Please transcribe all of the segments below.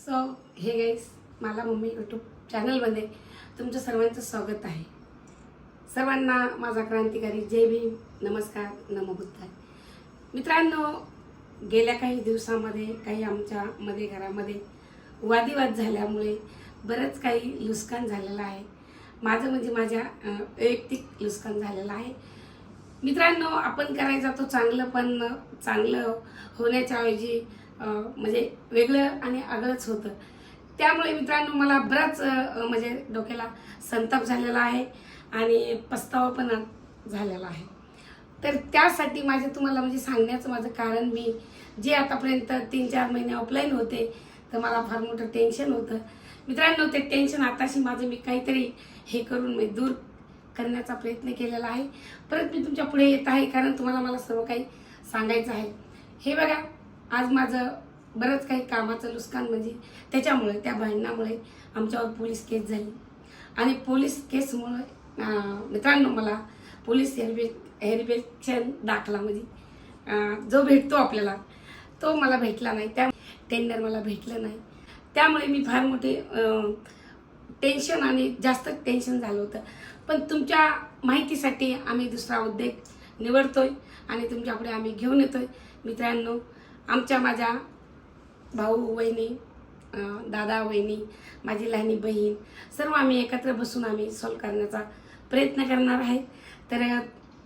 So hey guys मला mummy YouTube चॅनलमध्ये तुमचं सर्वांचं स्वागत आहे. सर्वांना माझा क्रांतिकारी जय भीम नमस्कार नमबुद्धाय मित्रांनो गेल्या काही दिवसामध्ये काही आमच्यामध्ये घरामध्ये वादिवाद झाल्यामुळे बरंच काही नुकसान झालेलं आहे. माझं म्हणजे माझ्या वैयक्तिक नुकसान झालेलं आहे. मित्रांनो आपण करायचा तो चांगलं पण चांगलं होण्याच्या ऐवजी म्हणजे वेगळं आणि आगळंच होतं. त्यामुळे मित्रांनो मला बराच म्हणजे डोक्याला संताप झालेला आहे आणि पस्तावा पण झालेला आहे. तर त्यासाठी माझे तुम्हाला म्हणजे सांगण्याचं माझं कारण मी जे आतापर्यंत तीन चार महिने ऑफलाईन होते तर मला फार मोठं टेन्शन होतं. मित्रांनो ते टेन्शन आताशी माझं मी काहीतरी हे करून मी दूर करण्याचा प्रयत्न केलेला आहे. परत मी तुमच्यापुढे येत आहे कारण तुम्हाला मला सर्व काही सांगायचं आहे. हे बघा आज माझं बरंच काही कामाचं नुकसान म्हणजे त्याच्यामुळे त्या भांडणामुळे आमच्यावर पोलीस केस झाली. आणि पोलीस केसमुळे मित्रांनो मला पोलीस हेरिबे हेरिबेशन दाखला म्हणजे जो भेटतो आपल्याला तो मला भेटला नाही. त्या टेंडर मला भेटलं नाही. त्यामुळे मी फार मोठे टेन्शन आणि जास्त टेन्शन झालं होतं. पण तुमच्या माहितीसाठी आम्ही दुसरा उद्योग निवडतोय आणि तुमच्यापुढे आम्ही घेऊन येतोय. मित्रांनो आमच्या माझ्या भाऊ वहिनी दादा वहिनी माझी लहानी बहीण सर्व आम्ही एकत्र बसून आम्ही सॉल्व करण्याचा प्रयत्न करणार आहे. तर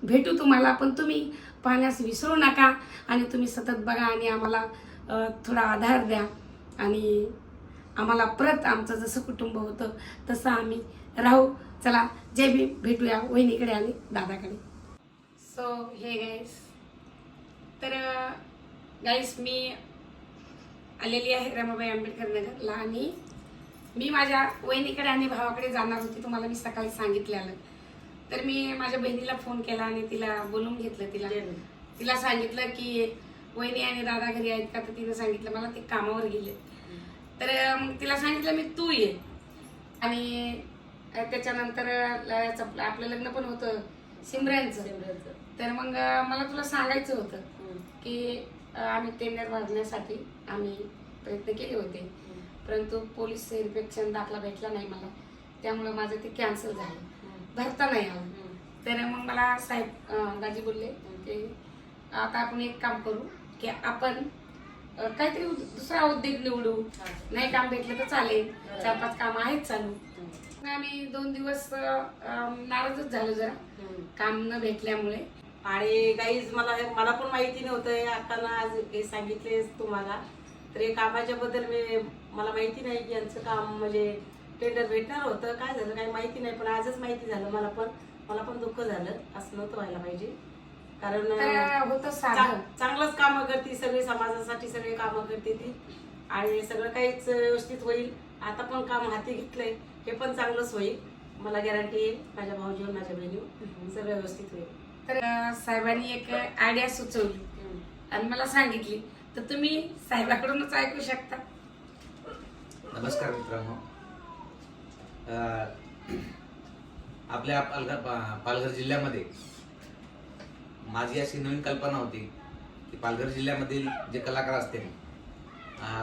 भेटू तुम्हाला पण तुम्ही पाहण्यास विसरू नका आणि तुम्ही सतत बघा आणि आम्हाला थोडा आधार द्या. आणि आम्हाला परत आमचं जसं कुटुंब होतं तसं आम्ही राहू. चला जय भी भेटूया वहिनीकडे आणि दादाकडे. सो हे गाईस तर गाईस मी आलेली आहे रमाबाई आंबेडकर नगरला आणि मी माझ्या वहिनीकडे आणि भावाकडे जाणार होती तुम्हाला मी सकाळी सांगितलेलं. तर मी माझ्या बहिणीला फोन केला आणि तिला बोलून घेतलं तिला. तिला सांगितलं की वहिनी आणि दादा घरी आहेत का? तर तिनं सांगितलं मला ते कामावर गेले. तर तिला सांगितलं मी तू ये. आणि त्याच्यानंतर आपलं लग्न पण होतं सिमरनचं. तर मग मला तुला सांगायचं होतं की आम्ही टेंडर भरण्यासाठी आम्ही प्रयत्न केले होते. परंतु पोलीस इन्फेक्शन दाखला भेटला नाही मला. त्यामुळे माझं ते कॅन्सल झालं. भरता नाही आलं. तर मग मला साहेब दाजी बोलले की आता आपण एक काम करू की आपण काहीतरी दुसरा उद्योग निवडू. नाही काम भेटलं तर चालेल. चार पाच काम आहेत चालू. आम्ही दोन दिवस नाराजच झालो जरा. काम न भेटल्यामुळे आणि गाईज मला मला पण माहिती नव्हतं हे. अक्कांना आज हे सांगितले तुम्हाला. तर हे कामाच्या बद्दल मी मला माहिती नाही की यांचं काम म्हणजे टेंडर भेटणार होतं काय झालं काही माहिती नाही. पण आजच माहिती झालं मला पण. मला पण दुःख झालं. असं नव्हतं व्हायला पाहिजे. कारण होतं चांगलंच कामं करते सगळे समाजासाठी सगळे कामं करते ती. आणि सगळं काहीच व्यवस्थित होईल. आता पण काम हाती घेतलंय. हे पण चांगलंच होईल. मला गॅरंटी आहे माझ्या भाऊजीवर माझ्या बहिणी सगळं व्यवस्थित होईल. तर साहेबांनी एक आयडिया सुचवली. आणि मला सांगितली. तर तुम्ही साहेबाकडूनच ऐकू शकता. नमस्कार मित्रांनो. आपल्या पालघर पालघर जिल्ह्यामध्ये माझी अशी नवीन कल्पना होती की पालघर जिल्ह्यामधील जे कलाकार असतील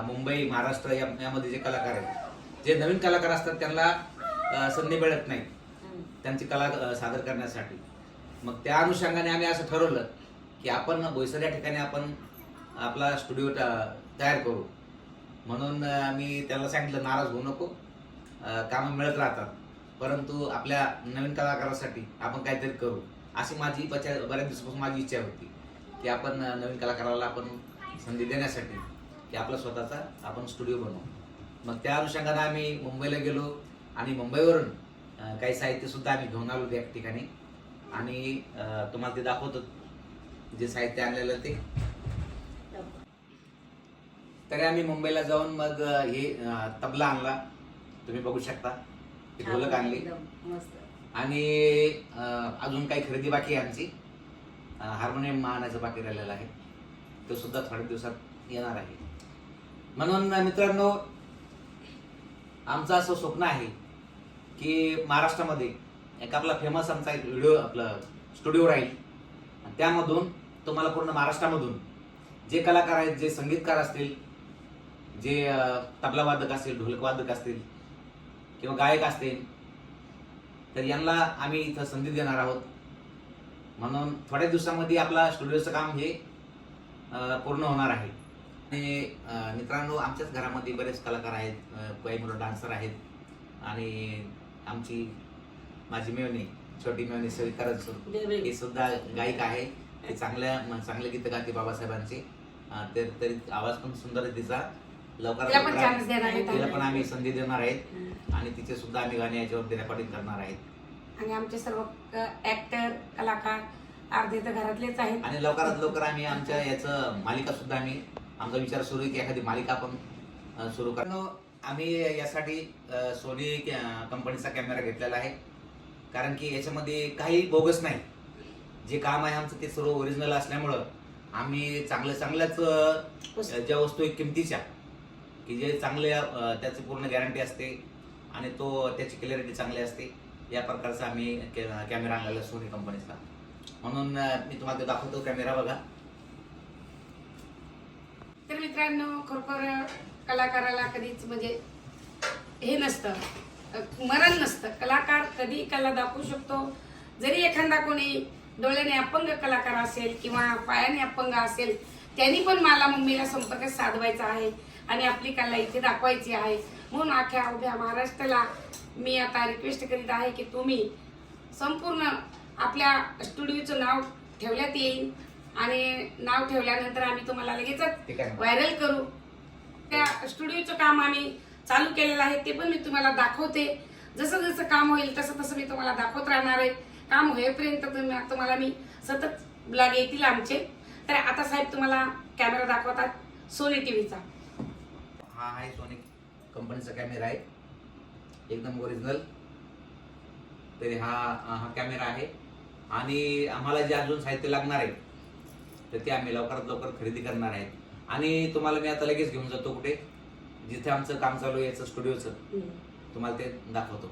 मुंबई महाराष्ट्र या यामध्ये जे कलाकार आहेत जे नवीन कलाकार असतात त्यांना संधी मिळत नाही. त्यांची कला सादर करण्यासाठी. मग त्या अनुषंगाने आम्ही असं ठरवलं की आपण बोईसर या ठिकाणी आपण आपला स्टुडिओ तयार करू. म्हणून मी त्याला सांगितलं नाराज होऊ नको. कामं मिळत राहतात. परंतु आपल्या नवीन कलाकारासाठी आपण काहीतरी करू. अशी माझी बच्या बऱ्याच दिवसापासून माझी इच्छा होती की आपण नवीन कलाकाराला आपण संधी देण्यासाठी की आपला स्वतःचा आपण स्टुडिओ बनवू. मग त्या अनुषंगाने आम्ही मुंबईला गेलो आणि मुंबईवरून काही साहित्यसुद्धा आम्ही घेऊन आलो त्या ठिकाणी. आणि तुम्हाला ते दाखवतो जे साहित्य आणलेलं ते. तरी आम्ही मुंबईला जाऊन मग हे तबला आणला. तुम्ही बघू शकता. ढोलक आणली. आणि अजून काही खरेदी बाकी आहे आमची. हार्मोनियम आणायचं बाकी राहिलेलं आहे. तो सुद्धा थोड्या दिवसात येणार आहे. म्हणून मित्रांनो आमचं असं स्वप्न आहे की महाराष्ट्रामध्ये एक आपला फेमस आमचा एक व्हिडिओ आपला स्टुडिओ राहील. त्यामधून तुम्हाला पूर्ण महाराष्ट्रामधून जे कलाकार आहेत जे संगीतकार असतील जे तबलावादक असतील ढोलकवादक असतील किंवा गायक असतील तर यांना आम्ही इथं संधी देणार आहोत. म्हणून थोड्या दिवसामध्ये आपला स्टुडिओचं काम हे पूर्ण होणार आहे. आणि मित्रांनो आमच्याच घरामध्ये बरेच कलाकार आहेत काही मुलं डान्सर आहेत. आणि आमची माझी मेवणी छोटी मेवणी सविता देवे. ही सुद्धा गायिका आहे. ती चांगल्या चांगले गीत गाते बाबासाहेबांचे. ते तरी आवाज पण सुंदर आहे तिचा. लवकरात तिला पण आम्ही. पण आम्ही संधी देणार आहेत. आणि तिचे सुद्धा आम्ही गाणे याच्यावरती रेकॉर्डिंग करणार आहेत. आणि आमचे सर्व ऍक्टर कलाकार अर्धे तर घरातलेच आहेत. आणि लवकरात लवकर आम्ही आमच्या याचं मालिका सुद्धा आम्ही आमचा विचार सुरू आहे की एखादी मालिका आपण सुरू करणं आम्ही यासाठी सोनी कंपनीचा कॅमेरा घेतलेला आहे. कारण की याच्यामध्ये काही बोगस नाही. जे काम आहे आमचं ते सर्व ओरिजिनल असल्यामुळं आम्ही चांगल्या चांगल्याच ज्या वस्तू आहेत किमतीच्या की जे चांगले अं, त्याची पूर्ण गॅरंटी असते आणि तो त्याची क्लॅरिटी चांगली असते. या प्रकारचा आम्ही कॅमेरा आणलेला सोनी कंपनीचा म्हणून मी तुम्हाला ते दाखवतो कॅमेरा बघा. तर मित्रांनो खरोखर कलाकाराला कधीच म्हणजे हे नसतं. मरण नसतं. कलाकार कधी कला दाखवू शकतो. जरी एखादा कोणी डोळ्याने अपंग कलाकार असेल किंवा पायाने अपंग असेल त्यांनी पण मला मम्मीला संपर्क साधवायचा आहे आणि आपली कला इथे दाखवायची आहे. म्हणून अख्या उभ्या महाराष्ट्राला मी आता रिक्वेस्ट करीत आहे की तुम्ही संपूर्ण आपल्या स्टुडिओचं नाव ठेवण्यात येईल आणि नाव ठेवल्यानंतर आम्ही तुम्हाला लगेचच व्हायरल करू. त्या स्टुडिओचं काम आम्ही चालू केलेलं आहे ते पण मी तुम्हाला दाखवते. जसं जसं काम होईल तसं तसं मी तुम्हाला दाखवत राहणार आहे. काम होईपर्यंत तुम्ही तुम्हाला मी सतत ब्लॉग येतील आमचे. तर आता साहेब तुम्हाला कॅमेरा दाखवतात सोनी टीव्हीचा. हा आहे सोनी कंपनीचा कॅमेरा आहे. एकदम ओरिजिनल तरी हा हा कॅमेरा आहे. आणि आम्हाला जे अजून साहित्य लागणार आहे तर ते आम्ही लवकरात लवकर खरेदी करणार आहेत आणि तुम्हाला मी आता लगेच घेऊन जातो कुठे? जिथे आमचं काम चालू आहे याचं स्टुडिओचं तुम्हाला ते दाखवतो.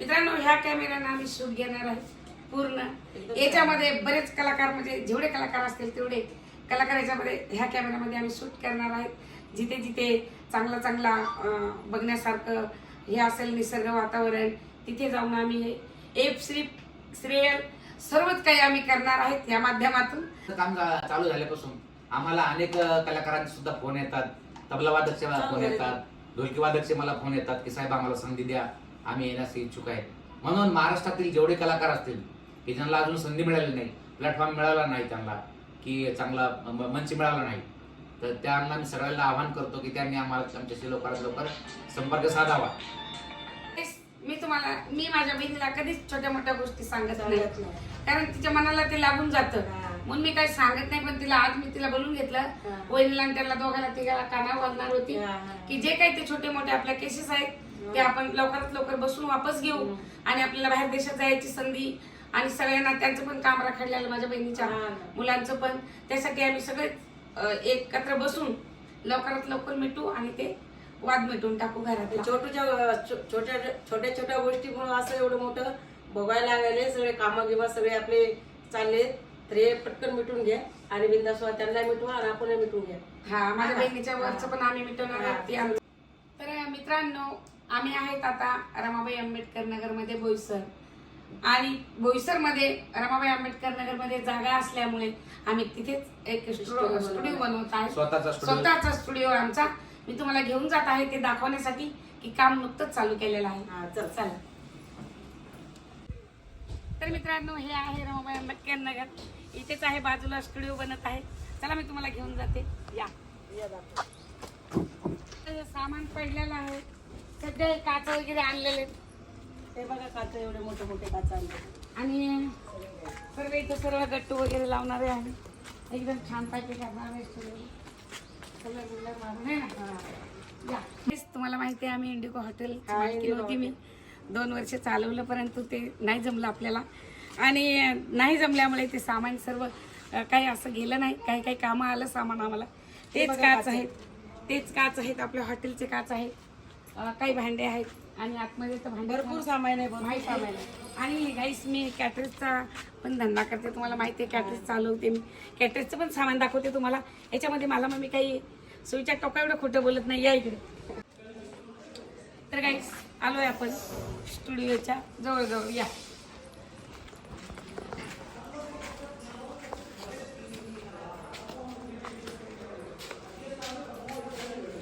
मित्रांनो ह्या कॅमेऱ्यानं आम्ही शूट घेणार आहे पूर्ण. याच्यामध्ये बरेच कलाकार म्हणजे जेवढे कलाकार असतील तेवढे कलाकार याच्यामध्ये ह्या कॅमेऱ्यामध्ये आम्ही शूट करणार आहेत. जिथे जिथे चांगला चांगला अं, बघण्यासारखं हे असेल निसर्ग वातावरण तिथे जाऊन आम्ही हे एप सिरिप सिरियल सर्वच काही आम्ही करणार आहेत या माध्यमातून. काम चालू झाल्यापासून आम्हाला अनेक अ, कलाकारांचे सुद्धा फोन येतात. तबला वादकचे मला फोन येतात. ढोलकी वादकचे मला फोन येतात की साहेब आम्हाला संधी द्या. आम्ही येण्यास इच्छुक आहे. म्हणून महाराष्ट्रातील जेवढे कलाकार असतील की ज्यांना अजून संधी मिळाली नाही प्लॅटफॉर्म मिळाला नाही त्यांना की चांगला मंच मिळाला नाही तर त्यांना मी सगळ्यांना आवाहन करतो की त्यांनी आम्हाला आमच्याशी लवकरात लवकर संपर्क साधावा. मी तुम्हाला मी माझ्या बहिणीला कधीच छोट्या मोठ्या गोष्टी सांगत नाही. कारण तिच्या मनाला ते लागून जातं. म्हणून मी काही सांगत नाही पण तिला आज मी तिला बोलून घेतलं. वहिनीला आणि त्याला दोघांना तिघाला कानावर घालणार होती. की जे काही ते छोटे मोठे आपल्या केसेस आहेत ते आपण लवकरात लवकर बसून वापस घेऊ. आणि आपल्याला बाहेर देशात जायची संधी आणि सगळ्यांना त्यांचं पण काम राखायला माझ्या बहिणीच्या. मुलांचं पण त्यासाठी आम्ही सगळे एकत्र बसून लवकरात लवकर मिटू आणि ते वाद मिटून टाकू घरात छोटूच्या छो- छोट्या छोट्या छोट्या गोष्टीमुळे असं एवढं मोठं भोगायला लागले सगळे कामं किंवा सगळे आपले चालले तर हे पटकन मिटून घ्या आणि बिंदास व्हा. त्यांना मिटवा आणि आपण मिटून घ्या हा माझ्या. बहिणीच्या वरचं पण आम्ही मिटवणार. आहोत ते आम्ही- तर मित्रांनो आम्ही आहेत आता रमाबाई आंबेडकर नगरमध्ये बोईसर आणि बोईसरमध्ये रमाबाई आंबेडकर नगरमध्ये जागा असल्यामुळे आम्ही तिथेच एक स्टुडिओ. बनवत आहे स्वतःचा स्टुडिओ स्वतःचा स्टुडिओ आमचा मी तुम्हाला घेऊन जात आहे ते दाखवण्यासाठी की काम नुकतंच चालू केलेलं आहे हा, चल. तर मित्रांनो हे आहे रमाबाई आंबेडकर नगर. इथेच आहे बाजूला स्टुडिओ बनत आहे. चला मी तुम्हाला घेऊन जाते. या. सामान पडलेलं आहे. सध्या काच वगैरे आणलेले. हे बघा काच एवढे मोठे मोठे काच आणले आणि सर्व इथं सर्व गट्टू वगैरे लावणारे आहे एकदम छान पैकी करणार आहे. कलर बिलर मारून आहे ना? या. तुम्हाला माहिती आहे आम्ही इंडिगो हॉटेल होती मी. दोन वर्ष चालवलं परंतु ते नाही जमलं आपल्याला. आणि नाही जमल्यामुळे ते सामान सर्व काही असं गेलं नाही. काही काही कामं आलं सामान आम्हाला. तेच काच आहेत. तेच काच आहेत आपल्या हॉटेलचे काच आहेत. काही भांडे आहेत. आणि आतमध्ये तर भांडे भरपूर सामान आहे भरपूर सामान आहे. आणि गाईस मी कॅटरेजचा पण धंदा करते. तुम्हाला माहिती आहे कॅटरेज चालवते मी. कॅटरेजचं पण सामान दाखवते तुम्हाला. याच्यामध्ये मला मग मी काही सुईच्या टोका एवढं खोटं बोलत नाही. या इकडे. तर काही आलोय आपण स्टुडिओच्या जवळजवळ या.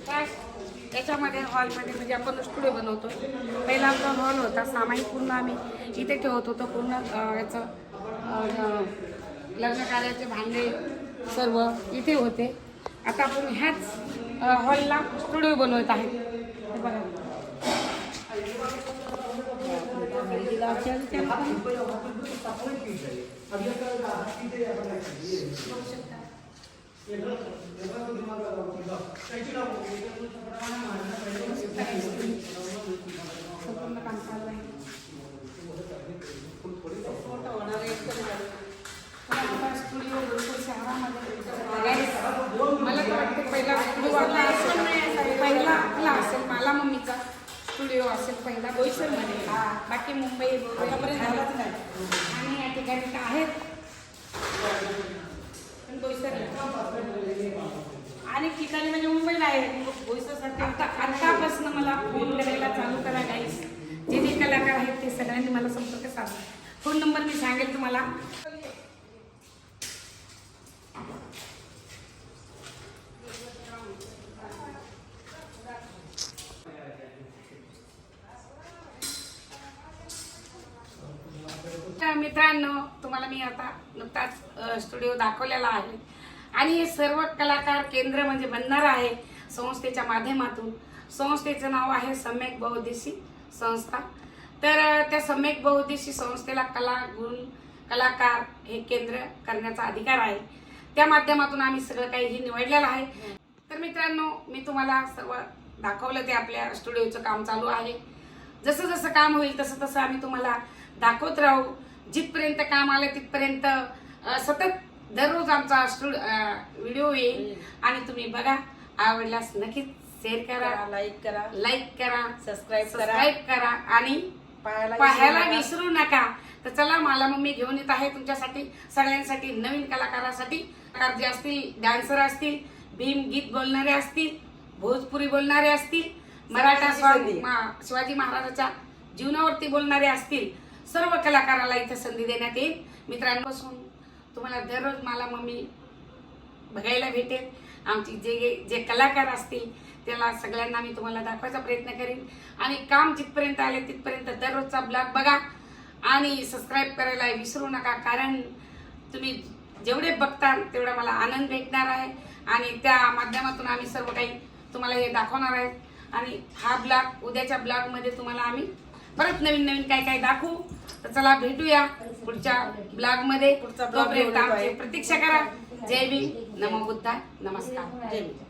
काय? त्याच्यामध्ये हॉलमध्ये म्हणजे आपण स्टुडिओ बनवतो पहिला आमचा हॉल होता सामायिक पूर्ण आम्ही इथे ठेवत होतो पूर्ण याचं लग्न कार्याचे भांडे सर्व इथे होते. आता आपण ह्याच हॉलला स्टुडिओ बनवत आहे. बघा. संपूर्ण काम चालू आहे मोठं होणार आहे, आता नाही. आहे. आता आतापासून मला फोन करायला चालू करा गाईस जे जे कलाकार आहेत ते सगळ्यांनी मला संपर्क साधला फोन नंबर मी सांगेल तुम्हाला. मित्रांनो तुम्हाला मी आता नुकताच स्टुडिओ दाखवलेला आहे. आणि हे सर्व कलाकार केंद्र म्हणजे बनणार आहे. संस्थेच्या माध्यमातून. संस्थेचं नाव आहे सम्यक बहुउद्देशी संस्था. तर त्या सम्यक बहुद्देशी संस्थेला कला गुण कलाकार हे केंद्र करण्याचा अधिकार आहे. त्या माध्यमातून आम्ही सगळं काही हे निवडलेलं आहे. तर मित्रांनो मी तुम्हाला सर्व दाखवलं ते आपल्या स्टुडिओचं काम चालू आहे. जसं जसं काम होईल तसं तसं आम्ही तुम्हाला दाखवत राहू. जिथपर्यंत काम आलं तिथपर्यंत सतत दररोज आमचा स्टुड व्हिडिओ येईल आणि तुम्ही बघा. आवडल्यास नक्कीच शेअर करा लाईक करा. लाईक करा सबस्क्राईब करा. सबस्क्राईब करा आणि पाहायला विसरू नका. तर चला मला मम्मी घेऊन येत आहे तुमच्यासाठी सगळ्यांसाठी नवीन कलाकारासाठी. कलाकार जे असतील डान्सर असतील भीम गीत बोलणारे असतील भोजपुरी बोलणारे असतील मराठा. मा- शिवाजी महाराजाच्या जीवनावरती बोलणारे असतील सर्व कलाकाराला इथं संधी देण्यात येईल. मित्रांपासून तुम्हाला दररोज मला मम्मी बघायला भेटेल. आमची जे जे कलाकार असतील त्याला सगळ्यांना मी तुम्हाला दाखवायचा प्रयत्न करेन. आणि काम जिथपर्यंत आले तिथपर्यंत दररोजचा ब्लॉग बघा. आणि सबस्क्राईब करायला विसरू नका कारण तुम्ही जेवढे बघता तेवढा मला आनंद भेटणार आहे. आणि त्या माध्यमातून आम्ही सर्व काही तुम्हाला हे दाखवणार आहे. आणि हा ब्लॉग उद्याच्या ब्लॉगमध्ये तुम्हाला आम्ही परत नवीन नवीन काय काय दाखवू. तर चला भेटूया पुढच्या ब्लॉगमध्ये. पुढचा. प्रतीक्षा करा. जय भीम। नमो बुद्धा नमस्कार। जय भीम.